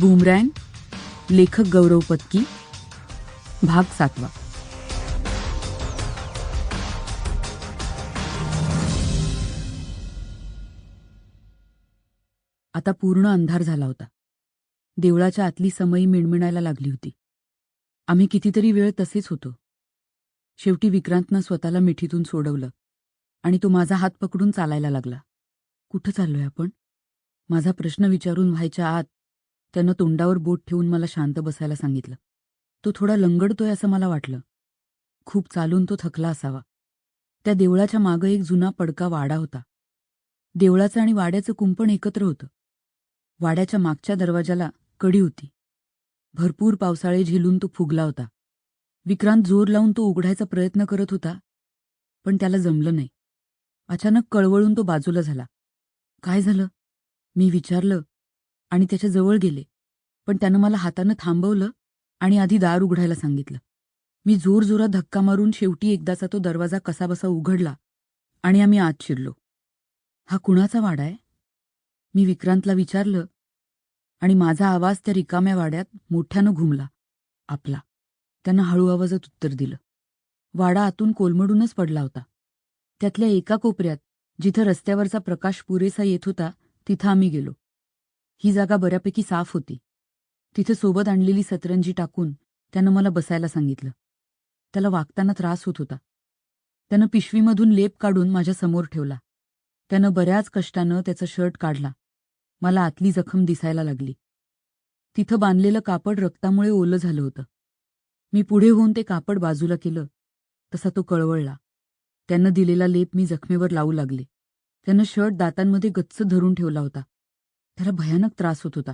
बुमरॅन लेखक गौरव पत्की भाग सातवा. आता पूर्ण अंधार झाला होता. देवळाच्या आतली समयी मिणमिणायला लागली होती. आम्ही कितीतरी वेळ तसेच होतो. शेवटी विक्रांतनं स्वतःला मिठीतून सोडवलं आणि तो माझा हात पकडून चालायला लागला. कुठं चाललोय आपण? माझा प्रश्न विचारून व्हायच्या आत त्यानं तोंडावर बोट ठेवून मला शांत बसायला सांगितलं. तो थोडा लंगडतोय असं मला वाटलं. खूप चालून तो थकला असावा. त्या देवळाच्या मागं एक जुना पडका वाडा होता. देवळाचं आणि वाड्याचं कुंपण एकत्र होतं. वाड्याच्या मागच्या दरवाजाला कडी होती. भरपूर पावसाळे झेलून तो फुगला होता. विक्रांत जोर लावून तो उघडायचा प्रयत्न करत होता पण त्याला जमलं नाही. अचानक कळवळून तो बाजूला झाला. काय झालं? मी विचारलं आणि त्याच्याजवळ गेले. पण त्यानं मला हातानं थांबवलं आणि आधी दार उघडायला सांगितलं. मी जोरजोरात धक्का मारून शेवटी एकदाचा तो दरवाजा कसाबसा उघडला आणि आम्ही आत शिरलो. हा कुणाचा वाडा आहे? मी विक्रांतला विचारलं आणि माझा आवाज त्या रिकाम्या वाड्यात मोठ्यानं घुमला. आपला. त्यानं हळू आवाजात उत्तर दिलं. वाडा आतून कोलमडूनच पडला होता. त्यातल्या एका कोपऱ्यात जिथं रस्त्यावरचा प्रकाश पुरेसा येत होता तिथं आम्ही गेलो. ही जागा बऱ्यापैकी साफ होती. तिथे सोबत आणलेली सतरंजी टाकून त्यानं मला बसायला सांगितलं. त्याला वागताना त्रास होत होता. त्यानं पिशवीमधून लेप काढून माझ्यासमोर ठेवला. त्यानं बऱ्याच कष्टानं त्याचा शर्ट काढला. मला आतली जखम दिसायला लागली. तिथं बांधलेलं कापड रक्तामुळे ओलं झालं होतं. मी पुढे होऊन ते कापड बाजूला केलं. तसा तो कळवळला. त्यानं दिलेला लेप मी जखमेवर लावू लागले. त्यानं शर्ट दातांमध्ये गच्च धरून ठेवला होता. त्याला भयानक त्रास होत होता.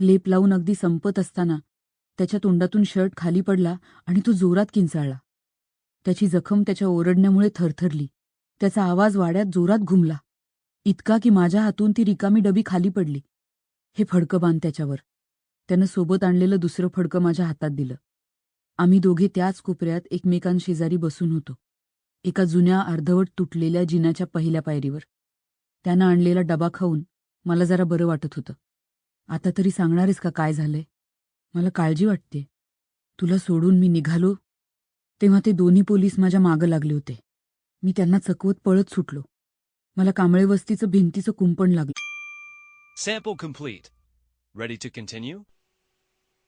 लेप लावून अगदी संपत असताना त्याच्या तोंडातून शर्ट खाली पडला आणि तो जोरात किंचाळला. त्याची जखम त्याच्या ओरडण्यामुळे थरथरली. त्याचा आवाज वाड्यात जोरात घुमला. इतका की माझ्या हातून ती रिकामी डबी खाली पडली. हे फडकं बांध त्याच्यावर. त्यानं सोबत आणलेलं दुसरं फडकं माझ्या हातात दिलं. आम्ही दोघे त्याच कोपऱ्यात एकमेकांशेजारी बसून होतो. एका जुन्या अर्धवट तुटलेल्या जिन्याच्या पहिल्या पायरीवर. त्यानं आणलेला डबा खाऊन मला जरा बरं वाटत होतं. आता तरी सांगणारेस का काय झालंय? मला काळजी वाटते तुला सोडून मी निघालो तेव्हा ते दोन्ही पोलीस माझ्या मागं लागले होते. मी त्यांना चकवत पळत सुटलो. मला कांबळे वस्तीचं भिंतीचं कुंपण लागलं. Sample complete. Ready to continue?